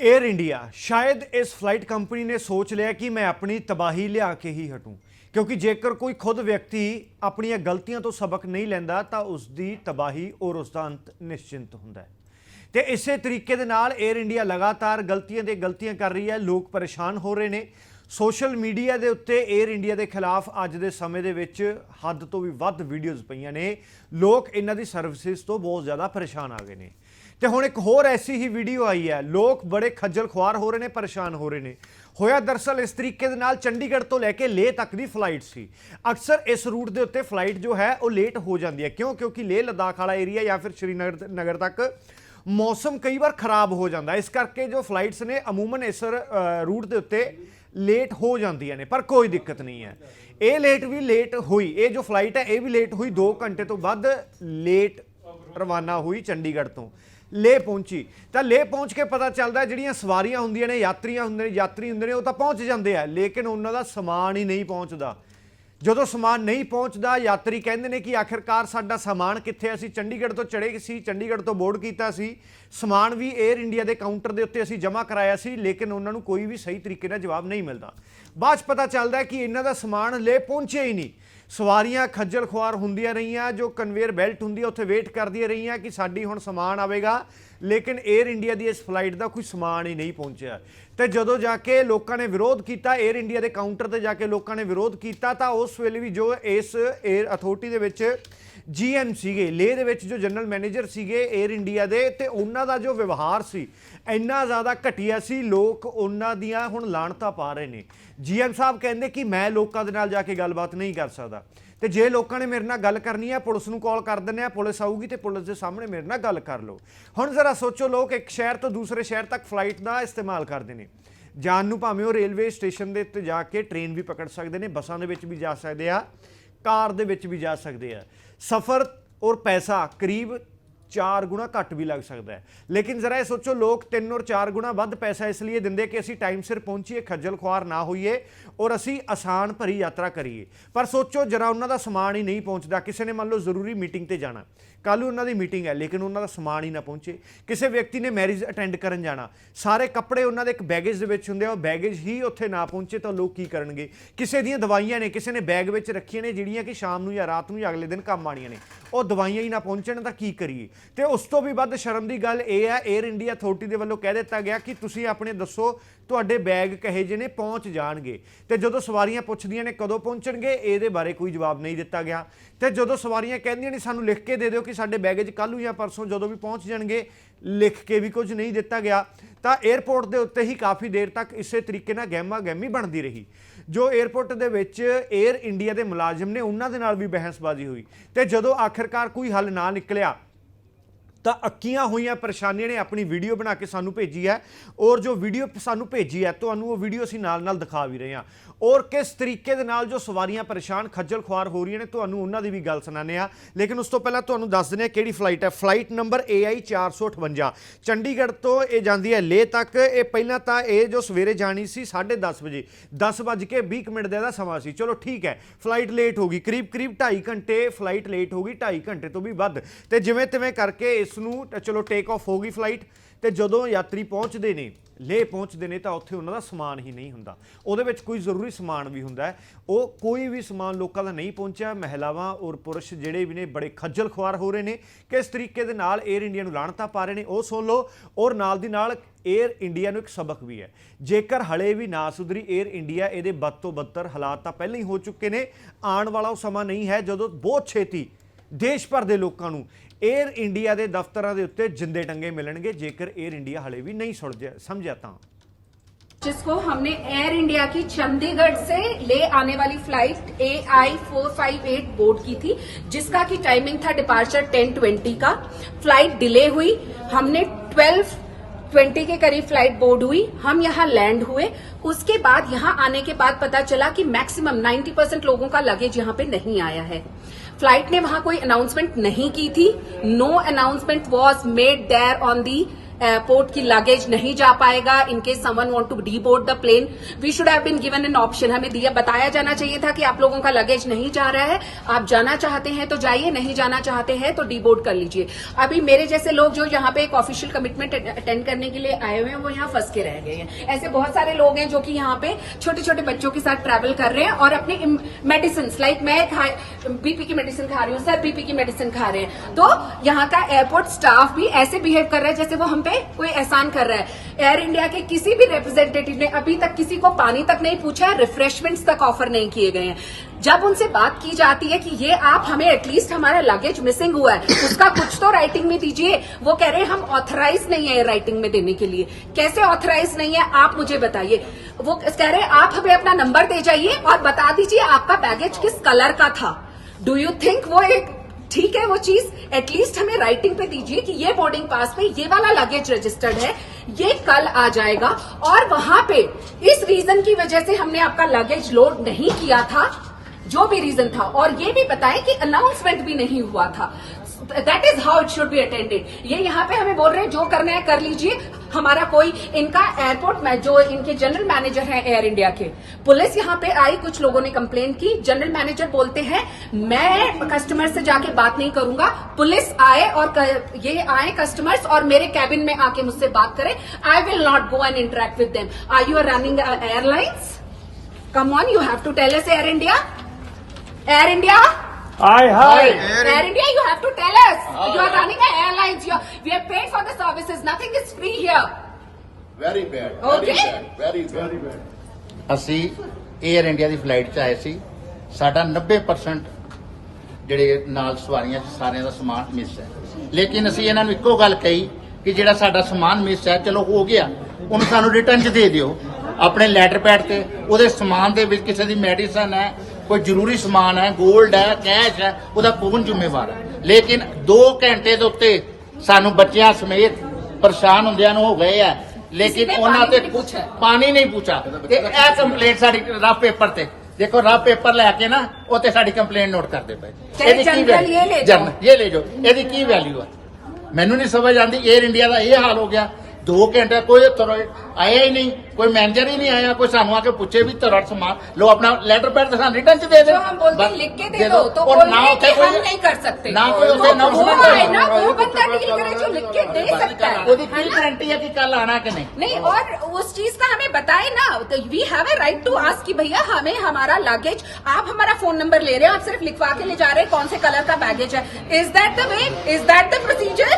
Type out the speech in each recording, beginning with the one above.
Air India ਸ਼ਾਇਦ ਇਸ flight company ਨੇ ਸੋਚ ਲਿਆ ਕਿ ਮੈਂ ਆਪਣੀ ਤਬਾਹੀ ਲਿਆ ਕੇ ਹੀ ਹਟੂੰ। ਕਿਉਂਕਿ ਜੇਕਰ ਕੋਈ ਖੁਦ ਵਿਅਕਤੀ ਆਪਣੀਆਂ ਗਲਤੀਆਂ ਤੋਂ ਸਬਕ ਨਹੀਂ ਲੈਂਦਾ, ਤਾਂ ਉਸ ਦੀ ਤਬਾਹੀ ਔਰ ਉਸ ਦਾ ਅੰਤ ਨਿਸ਼ਚਿੰਤ ਹੁੰਦਾ ਹੈ। ਤੇ ਇਸੇ ਤਰੀਕੇ ਦੇ ਨਾਲ 에ਅਰ ਇੰਡੀਆ ਲਗਾਤਾਰ ਗਲਤੀਆਂ ਦੇ ਗਲਤੀਆਂ ਕਰ ਰਹੀ ਹੈ, ਲੋਕ ਪਰੇਸ਼ਾਨ ਹੋ ਰਹੇ ਨੇ। ਸੋਸ਼ਲ ਮੀਡੀਆ ਦੇ ਉੱਤੇ 에ਅਰ ਇੰਡੀਆ ਦੇ ਖਿਲਾਫ ਅੱਜ ਦੇ ਸਮੇਂ ਦੇ ਵਿੱਚ ਹੱਦ ਤੋਂ ਵੀ ਵੱਧ ਵੀਡੀਓਜ਼ ਪਈਆਂ ਨੇ। ਲੋਕ ਇਹਨਾਂ ਦੀ ਸਰਵਿਸਿਜ਼ ਤੋਂ ਬਹੁਤ ਜ਼ਿਆਦਾ ਪਰੇਸ਼ਾਨ ਆ ਗਏ ਨੇ। ਤੇ ਹੁਣ ਇੱਕ ਹੋਰ ਐਸੀ ਹੀ ਵੀਡੀਓ ਆਈ ਹੈ। ਲੋਕ ਬੜੇ ਖੱਜਲ ਖੁਆਰ ਹੋ ਰਹੇ ਨੇ, ਪਰੇਸ਼ਾਨ ਹੋ ਰਹੇ ਨੇ। ਹੋਇਆ ਦਰਸਲ ਇਸ ਤਰੀਕੇ ਦੇ ਨਾਲ ਚੰਡੀਗੜ੍ਹ ਤੋਂ ਲੈ ਕੇ ਲੇਹ ਤੱਕ ਦੀ ਫਲਾਈਟ ਸੀ। ਅਕਸਰ ਇਸ ਰੂਟ ਦੇ ਉੱਤੇ ਫਲਾਈਟ ਜੋ ਹੈ, ਉਹ ਲੇਟ ਹੋ ਜਾਂਦੀ ਹੈ। ਕਿਉਂ? ਕਿਉਂਕਿ ਲੇਹ ਲਦਾਖ ਵਾਲਾ ਏਰੀਆ ਜਾਂ ਫਿਰ ਸ਼੍ਰੀਨਗਰ ਨਗਰ ਤੱਕ ਮੌਸਮ ਕਈ ਵਾਰ ਖਰਾਬ ਹੋ ਜਾਂਦਾ ਇਸ ਕਰਕੇ ਜੋ ਫਲਾਈਟਸ ਨੇ, ਅਮੂਮਨ ਇਸ ਰੂਟ ਦੇ ਉੱਤੇ ਲੇਟ ਹੋ ਜਾਂਦੀਆਂ ਨੇ। ਪਰ ਕੋਈ ਦਿੱਕਤ ਨਹੀਂ ਹੈ। ਇਹ ਲੇਟ ਵੀ ਲੇਟ ਹੋਈ। ਇਹ ਜੋ ਫਲਾਈਟ ਹੈ, ਇਹ ਵੀ ਲੇਟ ਹੋਈ। 2 ਘੰਟੇ ਤੋਂ ਵੱਧ ਲੇਟ ਰਵਾਨਾ ਹੋਈ ਚੰਡੀਗੜ੍ਹ ਤੋਂ। ਲੇਹ ਪਹੁੰਚੀ। ਤਾਂ ਲੇਹ ਪਹੁੰਚ ਕੇ ਪਤਾ ਚੱਲਦਾ ਜਿਹੜੀਆਂ ਸਵਾਰੀਆਂ ਹੁੰਦੀਆਂ ਨੇ, ਯਾਤਰੀਆਂ ਹੁੰਦੇ ਨੇ, ਯਾਤਰੀ ਹੁੰਦੇ ਨੇ, ਉਹ ਤਾਂ ਪਹੁੰਚ ਜਾਂਦੇ ਆ, ਲੇਕਿਨ ਉਹਨਾਂ ਦਾ ਸਮਾਨ ਹੀ ਨਹੀਂ ਪਹੁੰਚਦਾ। ਜਦੋਂ ਸਮਾਨ ਨਹੀਂ ਪਹੁੰਚਦਾ, ਯਾਤਰੀ ਕਹਿੰਦੇ ਨੇ ਕਿ ਆਖਿਰਕਾਰ ਸਾਡਾ ਸਮਾਨ ਕਿੱਥੇ ਅਸੀਂ ਚੰਡੀਗੜ੍ਹ ਤੋਂ ਚੜੇ ਸੀ, ਚੰਡੀਗੜ੍ਹ ਤੋਂ ਬੋਰਡ ਕੀਤਾ ਸੀ। ਸਮਾਨ ਵੀ 에ਅਰ ਇੰਡੀਆ ਦੇ ਕਾਊਂਟਰ ਦੇ ਉੱਤੇ ਅਸੀਂ ਜਮ੍ਹਾਂ ਕਰਾਇਆ ਸੀ, ਲੇਕਿਨ ਉਹਨਾਂ ਨੂੰ ਕੋਈ ਵੀ ਸਹੀ ਤਰੀਕੇ ਨਾਲ ਜਵਾਬ ਨਹੀਂ ਮਿਲਦਾ। ਬਾਅਦ 'ਚ ਪਤਾ ਚੱਲਦਾ ਕਿ ਇਹਨਾਂ ਦਾ ਸਮਾਨ ਲੈ ਪਹੁੰਚਿਆ ਹੀ ਨਹੀਂ। ਸਵਾਰੀਆਂ ਖੱਜਲ ਖੁਆਰ ਹੁੰਦੀਆਂ ਰਹੀਆਂ, ਜੋ ਕਨਵੇਅਰ ਬੈਲਟ ਹੁੰਦੀ ਹੈ ਉੱਥੇ ਵੇਟ ਕਰਦੀਆਂ ਰਹੀਆਂ ਕਿ ਸਾਡੀ ਹੁਣ ਸਮਾਨ ਆਵੇਗਾ। ਲੇਕਿਨ 에ਅਰ ਇੰਡੀਆ ਦੀ ਇਸ ਫਲਾਈਟ ਦਾ ਕੋਈ ਸਮਾਨ ਹੀ ਨਹੀਂ ਪਹੁੰਚਿਆ। ਤੇ ਜਦੋਂ ਜਾ ਕੇ ਲੋਕਾਂ ਨੇ ਵਿਰੋਧ ਕੀਤਾ 에ਅਰ ਇੰਡੀਆ ਦੇ ਕਾਊਂਟਰ ਤੇ ਜਾ ਕੇ ਲੋਕਾਂ ਨੇ ਵਿਰੋਧ ਕੀਤਾ, ਤਾਂ ਉਸ ਵੇਲੇ ਵੀ ਜੋ ਇਸ 에ਅਰ ਅਥਾਰਟੀ ਦੇ ਵਿੱਚ ਜੀਐਮ ਸੀਗੇ ਲੇ ਦੇ ਵਿੱਚ ਜੋ ਜਨਰਲ ਮੈਨੇਜਰ ਸੀਗੇ 에ਅਰ ਇੰਡੀਆ ਦੇ, ਤੇ ਉਹਨਾਂ ਦਾ ਜੋ ਵਿਵਹਾਰ ਸੀ, ਇੰਨਾ ਜ਼ਿਆਦਾ ਘਟੀਆ ਸੀ, ਲੋਕ ਉਹਨਾਂ ਦੀਆਂ ਹੁਣ ਲਾਣਤਾ ਪਾ ਰਹੇ ਨੇ। ਜੀਐਮ ਸਾਹਿਬ ਕਹਿੰਦੇ ਕਿ ਮੈਂ ਲੋਕਾਂ ਦੇ ਨਾਲ ਜਾ ਕੇ ਗੱਲਬਾਤ ਨਹੀਂ ਕਰ ਸਕਦਾ। ਤੇ ਜੇ ਲੋਕਾਂ ਨੇ ਮੇਰੇ ਨਾਲ ਗੱਲ ਕਰਨੀ ਹੈ ਪੁਲਿਸ ਨੂੰ ਕਾਲ ਕਰ ਦਿੰਦੇ ਆ, ਪੁਲਿਸ ਆਊਗੀ ਤੇ ਪੁਲਿਸ ਦੇ ਸਾਹਮਣੇ ਮੇਰੇ ਨਾਲ ਗੱਲ ਕਰ ਲਓ। ਹੁਣ ਜ਼ਰਾ ਸੋਚੋ ਲੋਕ, ਇੱਕ ਸ਼ਹਿਰ ਤੋਂ ਦੂਸਰੇ ਸ਼ਹਿਰ ਤੱਕ ਫਲਾਈਟ ਦਾ ਇਸਤੇਮਾਲ ਕਰਦੇ ਨੇ। ਜਾਣ ਨੂੰ ਭਾਵੇਂ ਉਹ ਰੇਲਵੇ ਸਟੇਸ਼ਨ ਦੇ ਉੱਤੇ ਜਾ ਕੇ ਟ੍ਰੇਨ ਵੀ ਪਕੜ ਸਕਦੇ ਨੇ, ਬੱਸਾਂ ਦੇ ਵਿੱਚ ਵੀ ਜਾ ਸਕਦੇ ਆ, ਕਾਰ ਦੇ ਵਿੱਚ ਵੀ ਜਾ ਸਕਦੇ ਆ। ਸਫ਼ਰ ਔਰ ਪੈਸਾ ਕਰੀਬ 4 ਗੁਣਾ ਘੱਟ ਵੀ ਲੱਗ ਸਕਦਾ ਹੈ। ਲੇਕਿਨ ਜ਼ਰਾ ਇਹ ਸੋਚੋ, ਲੋਕ 3 ਔਰ 4 ਗੁਣਾ ਵੱਧ ਪੈਸਾ ਇਸ ਲਈ ਦਿੰਦੇ ਕਿ ਅਸੀਂ ਟਾਈਮ ਸਿਰ ਪਹੁੰਚੀਏ, ਖੱਜਲ ਖੁਆਰ ਨਾ ਹੋਈਏ ਔਰ ਅਸੀਂ ਆਸਾਨ ਭਰੀ ਯਾਤਰਾ ਕਰੀਏ। ਪਰ ਸੋਚੋ, ਜਰਾ ਉਹਨਾਂ ਦਾ ਸਮਾਨ ਹੀ ਨਹੀਂ ਪਹੁੰਚਦਾ। ਕਿਸੇ ਨੇ ਮੰਨ ਲਓ ਜ਼ਰੂਰੀ ਮੀਟਿੰਗ ਤੇ ਜਾਣਾ। ਕੱਲ ਉਹਨਾਂ ਦੀ ਮੀਟਿੰਗ ਹੈ, ਲੇਕਿਨ ਉਹਨਾਂ ਦਾ ਸਮਾਨ ਹੀ ਨਾ ਪਹੁੰਚੇ। ਕਿਸੇ ਵਿਅਕਤੀ ਨੇ ਮੈਰਿਜ ਅਟੈਂਡ ਕਰਨ ਜਾਣਾ। ਸਾਰੇ ਕੱਪੜੇ ਉਹਨਾਂ ਦੇ ਇੱਕ ਬੈਗੇਜ ਦੇ ਵਿੱਚ ਹੁੰਦੇ ਆ, ਉਹ ਬੈਗੇਜ ਹੀ ਉੱਥੇ ਨਾ ਪਹੁੰਚੇ ਤਾਂ ਲੋਕ ਕੀ ਕਰਨਗੇ? ਕਿਸੇ ਦੀਆਂ ਦਵਾਈਆਂ ਨੇ, ਕਿਸੇ ਨੇ ਬੈਗ ਵਿੱਚ ਰੱਖੀਆਂ ਨੇ, ਜਿਹੜੀਆਂ ਕਿ ਸ਼ਾਮ ਨੂੰ ਜਾਂ ਰਾਤ ਨੂੰ ਜਾਂ ਅਗਲੇ ਦਿਨ ਕੰਮ ਆਣੀਆਂ ਨੇ। ਉਹ ਦਵਾਈਆਂ ਹੀ ਨਾ ਪਹੁੰਚਣ ਤਾਂ ਕੀ ਕਰੀਏ? ਤੇ ਉਸ ਤੋਂ ਵੀ ਵੱਧ ਸ਼ਰਮ ਦੀ ਗੱਲ ਇਹ ਆ 에ਅਰ ਇੰਡੀਆ ਅਥਾਰਟੀ ਦੇ ਵੱਲੋਂ ਕਹਿ ਦਿੱਤਾ ਗਿਆ ਕਿ ਤੁਸੀਂ ਆਪਣੇ ਦੱਸੋ ਤੁਹਾਡੇ ਬੈਗ ਕਹੇ ਜਿਹੇ ਨੇ ਪਹੁੰਚ ਜਾਣਗੇ। ਤੇ ਜਦੋਂ ਸਵਾਰੀਆਂ ਪੁੱਛਦੀਆਂ ਨੇ ਕਦੋਂ ਪਹੁੰਚਣਗੇ, ਇਹਦੇ ਬਾਰੇ ਕੋਈ ਜਵਾਬ ਨਹੀਂ ਦਿੱਤਾ ਗਿਆ। ਤੇ ਜਦੋਂ ਸਵਾਰੀਆਂ ਕਹਿੰਦੀਆਂ ਨੇ ਸਾਨੂੰ ਲਿਖ ਕੇ ਦੇ ਦਿਓ ਕਿ ਸਾਡੇ ਬੈਗੇਜ ਕੱਲ ਨੂੰ ਜਾਂ ਪਰਸੋਂ ਜਦੋਂ ਵੀ ਪਹੁੰਚ ਜਾਣਗੇ, ਲਿਖ ਕੇ ਵੀ ਕੁਝ ਨਹੀਂ ਦਿੱਤਾ ਗਿਆ। ਤਾਂ 에ਅਰਪੋਰਟ ਦੇ ਉੱਤੇ ਹੀ ਕਾਫੀ ਦੇਰ ਤੱਕ ਇਸੇ ਤਰੀਕੇ ਨਾਲ ਗਹਿਮਾ ਗਹਿਮੀ ਬਣਦੀ ਰਹੀ। ਜੋ 에ਅਰਪੋਰਟ ਦੇ ਵਿੱਚ 에ਅਰ ਇੰਡੀਆ ਦੇ ਮੁਲਾਜ਼ਮ ਨੇ, ਉਹਨਾਂ ਦੇ ਨਾਲ ਵੀ ਬਹਿਸਬਾਜ਼ੀ ਹੋਈ। ਤੇ ਜਦੋਂ ਆਖਿਰਕਾਰ ਕੋਈ ਹੱਲ ਨਾ ਨਿਕਲਿਆ ਤਾਂ ਅੱਕੀਆਂ ਹੋਈਆਂ ਪਰੇਸ਼ਾਨੀਆਂ ਨੇ ਆਪਣੀ ਵੀਡੀਓ ਬਣਾ ਕੇ ਸਾਨੂੰ ਭੇਜੀ ਹੈ ਔਰ ਜੋ ਵੀਡੀਓ ਸਾਨੂੰ ਭੇਜੀ ਹੈ, ਤੁਹਾਨੂੰ ਉਹ ਵੀਡੀਓ ਅਸੀਂ ਨਾਲ-ਨਾਲ ਦਿਖਾ ਵੀ ਰਹੇ ਹਾਂ। ਔਰ ਕਿਸ ਤਰੀਕੇ ਦੇ ਨਾਲ ਜੋ ਸਵਾਰੀਆਂ ਪਰੇਸ਼ਾਨ ਖੱਜਲ ਖੁਆਰ ਹੋ ਰਹੀਆਂ ਨੇ, ਤੁਹਾਨੂੰ ਉਹਨਾਂ ਦੀ ਵੀ ਗੱਲ ਸੁਣਾਉਂਦੇ ਆ ਲੇਕਿਨ ਉਸ ਤੋਂ ਪਹਿਲਾਂ ਤੁਹਾਨੂੰ ਦੱਸ ਦਿੰਦੇ ਆ ਕਿਹੜੀ ਫਲਾਈਟ ਹੈ। ਫਲਾਈਟ ਨੰਬਰ AI 458 ਚੰਡੀਗੜ੍ਹ ਤੋਂ ਇਹ ਜਾਂਦੀ ਹੈ, ਲੇਹ ਤੱਕ। ਇਹ ਪਹਿਲਾਂ ਤਾਂ ਇਹ ਜੋ ਸਵੇਰੇ ਜਾਣੀ ਸੀ 10:30 ਵਜੇ 10:20 ਮਿੰਟ ਦਾ ਇਹਦਾ ਸਮਾਂ ਸੀ। ਚਲੋ ਠੀਕ ਹੈ ਫਲਾਈਟ ਲੇਟ ਹੋ ਗਈ। ਕਰੀਬ ਕਰੀਬ 2.5 ਘੰਟੇ ਫਲਾਈਟ ਲੇਟ ਹੋ ਗਈ 2.5 ਘੰਟੇ ਤੋਂ ਵੀ ਵੱਧ। ਤੇ ਜਿਵੇਂ ਤਿਵੇਂ ਕਰਕੇ ਇਸ ਉਸ ਨੂੰ ਚਲੋ ਟੇਕ ਆਫ ਹੋ ਗਈ ਫਲਾਈਟ ਤੇ ਜਦੋਂ ਯਾਤਰੀ ਪਹੁੰਚਦੇ ਨੇ, ਲੇ ਪਹੁੰਚਦੇ ਨੇ, ਤਾਂ ਉੱਥੇ ਉਹਨਾਂ ਦਾ ਸਮਾਨ ਹੀ ਨਹੀਂ ਹੁੰਦਾ। ਉਹਦੇ ਵਿੱਚ ਕੋਈ ਜ਼ਰੂਰੀ ਸਮਾਨ ਵੀ ਹੁੰਦਾ ਉਹ ਕੋਈ ਵੀ ਸਮਾਨ ਲੋਕਾਂ ਦਾ ਨਹੀਂ ਪਹੁੰਚਿਆ। ਮਹਿਲਾਵਾਂ ਔਰ ਪੁਰਸ਼ ਜਿਹੜੇ ਵੀ ਨੇ, ਬੜੇ ਖੱਜਲ ਖੁਆਰ ਹੋ ਰਹੇ ਨੇ ਕਿਸ ਤਰੀਕੇ ਦੇ ਨਾਲ 에ਅਰ ਇੰਡੀਆ ਨੂੰ ਲਾਣਤਾ ਪਾ ਰਹੇ ਨੇ, ਉਹ ਸੁਣ ਲਓ। ਔਰ ਨਾਲ ਦੀ ਨਾਲ 에ਅਰ ਇੰਡੀਆ ਨੂੰ ਇੱਕ ਸਬਕ ਵੀ ਹੈ। ਜੇਕਰ ਹਲੇ ਵੀ ਨਾ ਸੁਧਰੀ 에ਅਰ ਇੰਡੀਆ ਇਹਦੇ ਬਦ ਤੋਂ ਬਦਤਰ ਹਾਲਾਤ ਤਾਂ ਪਹਿਲਾਂ ਹੀ ਹੋ ਚੁੱਕੇ ਨੇ। ਆਉਣ ਵਾਲਾ ਉਹ ਸਮਾਂ ਨਹੀਂ ਹੈ ਜਦੋਂ ਬਹੁਤ ਛੇਤੀ ਦੇਸ਼ ਭਰ ਦੇ ਲੋਕਾਂ ਨੂੰ एयर इंडिया के दफ्तर के उत्ते जिंदे टंगे मिलने जेकर एयर इंडिया हले भी नहीं सुन समझा तो। जिसको हमने एयर इंडिया की चंडीगढ़ से ले आने वाली flight A I four five eight board की थी, जिसका की टाइमिंग था डिपार्चर टेन ट्वेंटी का। फ़्लाइट डिले हुई, हमने ट्वेल्व ट्वेंटी के करीब फ़्लाइट बोर्ड हुई, हम यहाँ लैंड हुए। उसके बाद यहाँ आने के बाद पता चला कि मैक्सिमम 90 परसेंट लोगों का लगेज यहाँ पे नहीं आया है। फ्लाइट ने वहां कोई अनाउंसमेंट नहीं की थी no announcement was made there on the airport की लगेज नहीं जा पाएगा। In case someone want to deboard the plane we should have been given an option हमें दिया, बताया जाना चाहिए था कि आप लोगों का लगेज नहीं जा रहा है। आप जाना चाहते हैं तो जाइए, नहीं जाना चाहते हैं तो डी बोर्ड कर लीजिए। अभी मेरे जैसे लोग जो यहाँ पे एक ऑफिशियल कमिटमेंट अटेंड करने के लिए आए हुए हैं, वो यहाँ फंस के रह गए हैं। ऐसे बहुत सारे लोग हैं जो कि यहाँ पे छोटे छोटे बच्चों के साथ ट्रैवल कर रहे हैं और अपने मेडिसिन लाइक मैं बीपी की मेडिसिन खा रही हूँ, सर बीपी की मेडिसिन खा रहे हैं। तो यहाँ का एयरपोर्ट स्टाफ भी ऐसे बिहेव कर रहा है जैसे वो हम पे कोई एहसान कर रहा है। एयर इंडिया के किसी भी रिप्रेजेंटेटिव ने अभी तक किसी को पानी तक नहीं पूछा है रिफ्रेशमेंट्स तक ऑफ़र नहीं किए गए हैं। जब उनसे बात की जाती है कि ये आप हमें एटलीस्ट हमारा लगेज मिसिंग हुआ है, उसका कुछ तो राइटिंग में दीजिए। वो कह रहे हैं, हम ऑथराइज नहीं है राइटिंग में देने के लिए। कैसे ऑथराइज नहीं है, आप मुझे बताइए। वो कह रहे हैं, आप हमें अपना नंबर दे जाइए और बता दीजिए आपका बैगेज किस कलर का था। डू यू थिंक वो एक ठीक है वो चीज़ एटलीस्ट हमें राइटिंग पे दीजिए कि ये बोर्डिंग पास में ये वाला लगेज रजिस्टर्ड है, ये कल आ जाएगा। और वहाँ पे, इस रीजन की वजह से हमने आपका लगेज लोड नहीं किया था, जो भी रीजन था। और ये भी बताएँ कि अनाउंसमेंट भी नहीं हुआ था। That is how it should be attended ये यहाँ पे हमें बोल रहे हैं, जो करना है कर लीजिए। हमारा कोई इनका एयरपोर्ट में जो इनके जनरल मैनेजर हैं एयर इंडिया के पुलिस यहाँ पे आई कुछ लोगों ने कंप्लेन की जनरल मैनेजर बोलते हैं मैं कस्टमर से जाके बात नहीं करूँगा पुलिस आए और कर, ये आए कस्टमर्स और मेरे कैबिन में आके मुझसे बात करें I will not go and interact with them I you are running airlines come on you have to tell us air India air India Hi, hi. Air, Air India, you have to tell us. Hi. You are running an airlines. You are, we are paid for the services. Nothing is free here. Very bad very Okay. Bad very bad ਅਸੀਂ air India ਦੀ flight 'ਚ ਆਏ ਸੀ ਸਾਡਾ 90% ਜਿਹੜੇ ਨਾਲ ਸਵਾਰੀਆਂ 'ਚ ਸਾਰਿਆਂ ਦਾ ਸਮਾਨ ਮਿਸ ਹੈ ਲੇਕਿਨ ਅਸੀਂ ਇਹਨਾਂ ਨੂੰ ਇੱਕੋ ਗੱਲ ਕਹੀ ਕਿ ਜਿਹੜਾ ਸਾਡਾ ਸਮਾਨ ਮਿਸ ਹੈ ਚਲੋ ਹੋ ਗਿਆ ਉਹਨੂੰ ਸਾਨੂੰ ਰਿਟਰਨ 'ਚ ਦੇ ਦਿਓ ਆਪਣੇ ਲੈਟਰ ਪੈਡ ਤੇ ਉਹਦੇ ਸਮਾਨ ਦੇ ਵਿੱਚ ਕਿਸੇ ਦੀ ਮੈਡੀਸਨ ਹੈ ਕੋਈ ਜ਼ਰੂਰੀ ਸਮਾਨ ਹੈ 골ਡ ਹੈ ਕੈਸ਼ ਹੈ ਉਹਦਾ ਕੌਣ ਜ਼ਿੰਮੇਵਾਰ ਹੈ ਲੇਕਿਨ 2 ਘੰਟੇ ਦੇ ਉੱਤੇ ਸਾਨੂੰ ਬੱਚਿਆਂ ਸਮੇਤ ਪਰੇਸ਼ਾਨ ਹੁੰਦਿਆਂ ਨੂੰ ਹੋ ਗਏ ਆ। ਲੇਕਿਨ ਉਹਨਾਂ ਤੇ ਕੁਝ ਪਾਣੀ ਨਹੀਂ ਪੁੱਛਾ ਤੇ ਇਹ ਕੰਪਲੇਂਟ ਸਾਡੀ ਰਫ ਪੇਪਰ ਤੇ। ਦੇਖੋ ਰਫ ਪੇਪਰ ਲੈ ਕੇ ਨਾ ਉਹ ਤੇ ਸਾਡੀ ਕੰਪਲੇਂਟ ਨੋਟ ਕਰਦੇ ਪਏ। ਇਹਦੀ ਕੀ ਵੈਲਿਊ ਜਰਨਲ ਇਹ ਲੈ ਜਾਓ। ਇਹਦੀ ਕੀ ਵੈਲਿਊ ਆ? ਮੈਨੂੰ ਨਹੀਂ ਸਮਝ ਆਉਂਦੀ 에ਅਰ ਇੰਡੀਆ ਦਾ ਇਹ ਹਾਲ ਹੋ ਗਿਆ। 2 ਘੰਟੇ ਕੋਈ ਤਰ੍ਹਾਂ ਆਇਆ ਹੀ ਨਹੀਂ ਕੋਈ ਮੈਨੇਜਰ ਹੀ ਨਹੀਂ ਆਇਆ ਕੋਈ ਸਾਨੂੰ ਆ ਕੇ ਪੁੱਛੇ ਵੀ ਤਰ੍ਹਾਂ ਸਮਾਨ ਲੋ ਆਪਣਾ ਲੈਟਰ ਪੈਡ ਤੇ ਸਾਨੂੰ ਰਿਟਰਨ ਚ ਦੇ ਦੇ जो हम बोलते हैं बस लिख के दे दे दो तो और बोल ना रहे हैं उसे कि हम कोई- नहीं कर सकते ना कोई उसे तो announcement वो है करे। ना वो बंदा डील करे जो लिख के दे सकता है ਉਹਦੀ है ਕੀ ना? गारंटी है कि कल आना कि नहीं नहीं और उस चीज का हमें बताए ना तो we have a right to ask कि भैया हमें हमारा लगेज आप हमारा फोन नंबर ले रहे हैं आप सिर्फ लिखवा के ले जा रहे हैं कौन से कलर का बैगेज है is that the way is that the procedure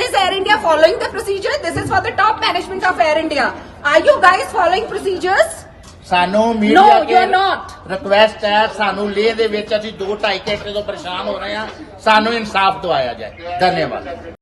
is Air India following the procedure? This is for the top management of Air India. Are you guys following procedures? ਸਾਨੂੰ media No, you're not. Request ਹੈ ਸਾਨੂੰ ਲੇਹ ਦੇ ਵਿੱਚ ਅਸੀਂ 2 2.5 ਘੰਟੇ ਤੋਂ ਪਰੇਸ਼ਾਨ ਹੋ ਰਹੇ ਹਾਂ ਸਾਨੂੰ ਇਨਸਾਫ ਦਵਾਇਆ ਜਾਏ ਧੰਨਵਾਦ